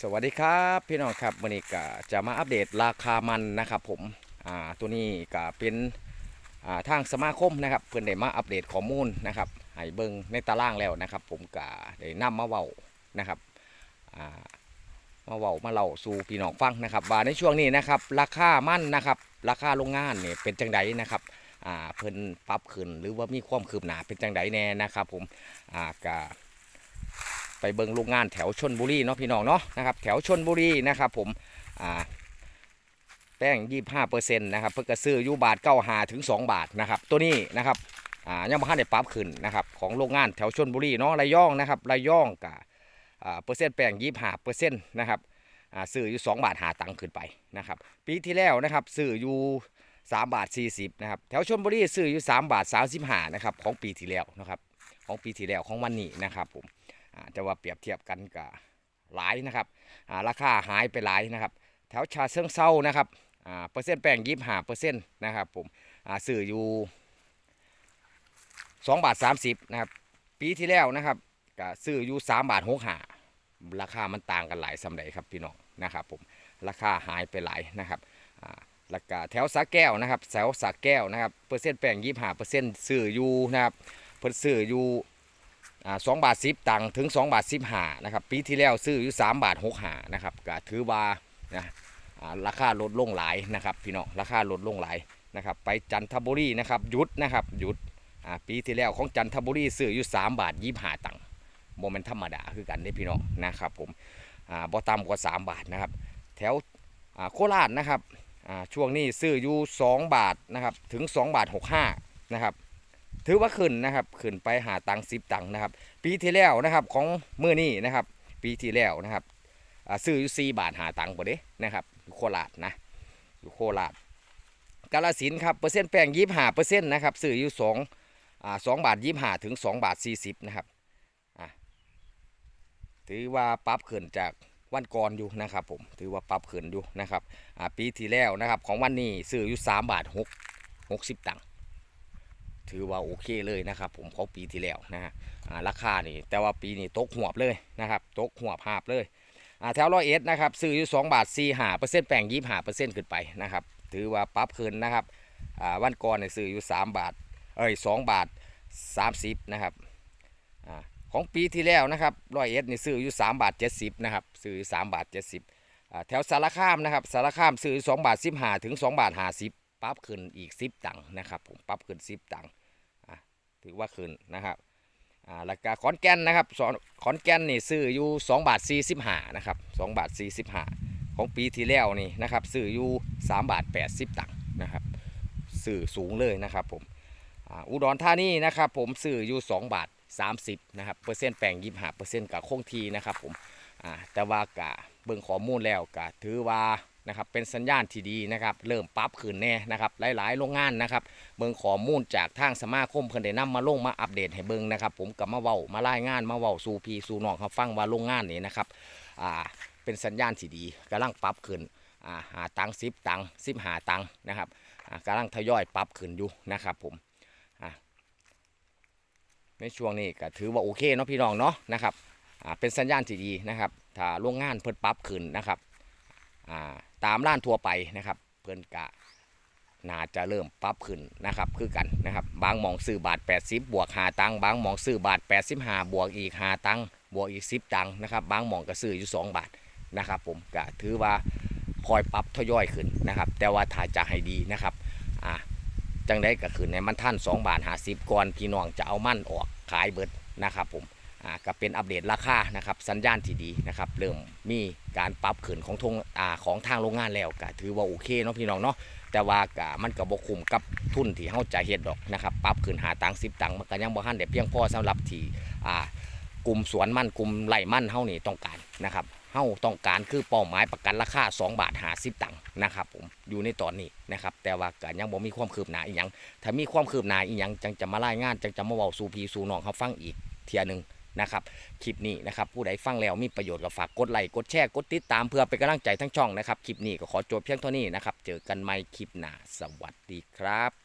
สวัสดีครับพี่น้องครับวันนี้ก็จะมาอัปเดตราคามันนะครับผมอ่าตัวนี้ก็เป็นอ่าทางสมาคมนะครับเพื่อนได้มาอัปเดตข้อมูลนะครับให้เบิ่งในตารางแล้วนะครับ ผมก็ได้นำมาเว้านะครับอ่ามาเว้ามาเล่าสู่พี่น้องฟังนะครับว่าในช่วงนี้นะครับราคามันนะครับราคาโรงงานเนี่ยเป็นจังไดนะครับอ่าเพิ่นปรับขึ้นหรือว่ามีความคืบหน้าเป็นจังไดแน่นะครับ ผมอ่าก็ ไปเบิงโรงงานแถวชนบุรีเนาะพี่น้องเนาะนะครับแถวชนบุรีนะครับผมอ่าแป้งยี่ห้าเปอร์เซ็นต์นะครับเพื่อกระซื้ออยู่บาทเก้าหาถึงสองบาทนะครับตัวนี้นะครับอ่ายังไม่ทันได้ปรับขึ้นนะครับของโรงงานแถวชนบุรีเนาะระยองนะครับระยองกับอ่าเปอร์เซ็นต์แป้งยี่ห้าเปอร์เซ็นต์นะครับอ่าซื้ออยู่สองบาทหาตังค์ขึ้นไปนะครับปีที่แล้วนะครับซื้ออยู่สามบาทสี่สิบนะครับแถวชนบุรีซื้ออยู่สามบาทสามสิบห้านะครับของปีที่แล้วนะครับของปีที่แล้วของวันนี้นะครับผม อ่าจะว่าเปรียบเทียบกันกับหลายนะครับราคาหายไปหลายนะครับ แถวชาเชิงเซานะครับเปอร์เซ็นต์แป้งยี่ห้าเปอร์เซ็นต์นะครับผมอ่าซื้ออยู่สองบาทสามสิบนะครับ ปีที่แล้วนะครับก็ซื้ออยู่สามบาทหกห้าราคามันต่างกันหลายสำหรับครับพี่น้องนะครับผมราคาหายไปหลายนะครับอ่าแล้วก็แถวสาแก้วนะครับแถวสาแก้วนะครับเปอร์เซ็นต์แป้งยี่ห้าเปอร์เซ็นต์ซื้ออยู่นะครับเพิ่นซื้ออยู่ สองบาทสิบตังค์ถึง 2 บาทสิบห้านะครับปีที่แล้วซื้ออยู่3บาทหกหานะครับก็ถือว่านะราคาลดลงหลายนะครับพี่น้องราคาลดลงหลายนะครับไปจันทบุรีนะครับหยุดนะครับหยุดปีที่แล้วของจันทบุรีซื้ออยู่3บาทยี่ห้าตังค์โมเมนธรรมดาคือกันได้พี่น้องนะครับผมอ่าบ่ต่ำกว่า 3 บาทนะครับแถวโคราชนะครับช่วงนี้ซื้ออยู่2บาทนะครับถึง 2 บาท65นะครับ ถือว่าขึ้นนะครับขึ้นไปหาตังสิบตังค์นะครับ ปีที่แล้วนะครับของมือนี้นะครับ ปีที่แล้วนะครับซื้ออยู่สี่บาทหาตังค์กว่าเด้นะครับอยู่โคราชนะอยู่โคราชกาลสินครับเปอร์เซ็นต์แป้งยี่ห้าเปอร์เซ็นต์นะครับซื้ออยู่สองสองบาทยี่ห้าถึงสองบาทสี่สิบนะครับถือว่าปรับขึ้นจากวันก่อนอยู่นะครับผมถือว่าปรับขึ้นอยู่นะครับปีที่แล้วนะครับของวันนี้ซื้ออยู่สามบาทหกหกสิบตังค์ ถือว่าโอเคเลยนะครับ ผมของปีที่แล้วนะฮะราคานี่แต่ว่าปีนี้ตกหัวบเลยนะครับตกหัวบหาบเลยแถวร้อยเอ็ดนะครับซื้ออยู่สองบาทสี่หาเปอร์เซ็นต์แป้งยี่หาเปอร์เซ็นต์ขึ้นไปนะครับถือว่าปรับขึ้นนะครับอ่าวันก่อนเนี่ยซื้ออยู่สามบาทเอ้ยสองบาทสามสิบนะครับอของปีที่แล้วนะครับร้อยเอ็ดนี่ซื้ออยู่สามบาทเจ็ดสิบนะครับซื้ออยู่สามบาทเจ็ดสิบแถวสารคามนะครับสารคามซื้อสองบาทสิบห้าถึงสองบาทห้าสิบ ปรับขึ้นอีกสิบตังค์นะครับผมปรับขึ้นสิบตังค์ถือว่าขึ้นนะครับอ่าแล้วก็ขอนแก่นนะครับขอนแก่นนี่ซื้ออยู่2บาท45นะครับ2บาท45ของปีที่แล้วนี่นะครับซื้ออยู่3บาท80ตังค์นะครับซื้อสูงเลยนะครับผมอ,อุดรธานีนะครับผมซื้ออยู่2บาท30นะครับเปอร์เซ็นต์แปลง25เปอร์เซ็นต์กับคงทีนะครับผมแต่ว่ากะเบิ่งข้อมูลแล้วกะถือว่า นะครับเป็นสัญญาณที่ดีนะครับเริ่มปรับขึ้นแน่นะครับหลายๆโรงงานนะครับเบิ่งข้อมูลจากทางสมาคมเพิ่นได้นำมาลงมาอัปเดตให้เบิ่งนะครับผมกับมาเว้ามารายงานมาเว้าสู่พี่สู่น้องเขาฟังว่าโรงงานนี้นะครับอ่าเป็นสัญญาณที่ดีกำลังปรับขึ้นอ่าหาตังสิบตังสิบหาตังนะครับอ่ากำลังทยอยปรับขึ้นอยู่นะครับผมอ่าในช่วงนี้ก็ถือว่าโอเคเนาะพี่น้องเนาะนะครับอ่าเป็นสัญญาณที่ดีนะครับถ้าโรงงานเพิ่นปรับขึ้นนะครับอ่า ตามร้านทั่วไปนะครับ เพิ่อนกะน่าจะเริ่มปรับขึ้นนะครับคือกันนะครับบางมองซื้อบาท 80 บวกหาตังบางมองซื้อบาท 85 บวกอีกหาตังบวกอีก 10 ตังนะครับบางมองก็ซื้ออยู่ 2 บาทนะครับ ผมก็ถือว่าคอยปรับทยอยขึ้นนะครับ แต่ว่าถ้าจะให้ดีนะครับอ่าจังได้ก็คือในมันท่าน2บาท50ก่อนพี่น้องจะเอามั่นออกขายเบิดนะครับผม อ่าก็เป็นอัปเดตราคานะครับสัญญาณที่ดีนะครับเริ่มมีการปรับขึ้นของทงอ่าของทางโรงงานแล้วก็ถือว่าโอเคเนาะพี่น้องเนาะแต่ว่ากมันก็บ่คุ้มกับทุนที่เฮาจะเฮ็ดดอกนะครับปรับขึ้นหาตังค์10ตังค์มันก็ยังบ่ทันได้เพียงพอสำหรับที่อ่ากลุ่มสวนมันกลุ่มไร่มันเฮานี่ต้องการนะครับเฮาต้องการคือเป้าหมายประกันราคา2บาท50ตังค์นะครับผมอยู่ในตอนนี้นะครับแต่ว่าก็ยังบ่มีความคืบหน้าอีหยังถ้ามีความคืบหน้าอีหยังจังจะมารายงานจังจะมาเว้าสู่พี่สู่น้องเฮาฟังอีกเที่ยนึง นะครับคลิปนี้นะครับผู้ใดฟังแล้วมีประโยชน์ก็ฝากกดไลค์กดแชร์กดติดตามเพื่อเป็นกำลังใจทั้งช่องนะครับคลิปนี้ก็ขอจบเพียงเท่านี้นะครับเจอกันใหม่คลิปหน้าสวัสดีครับ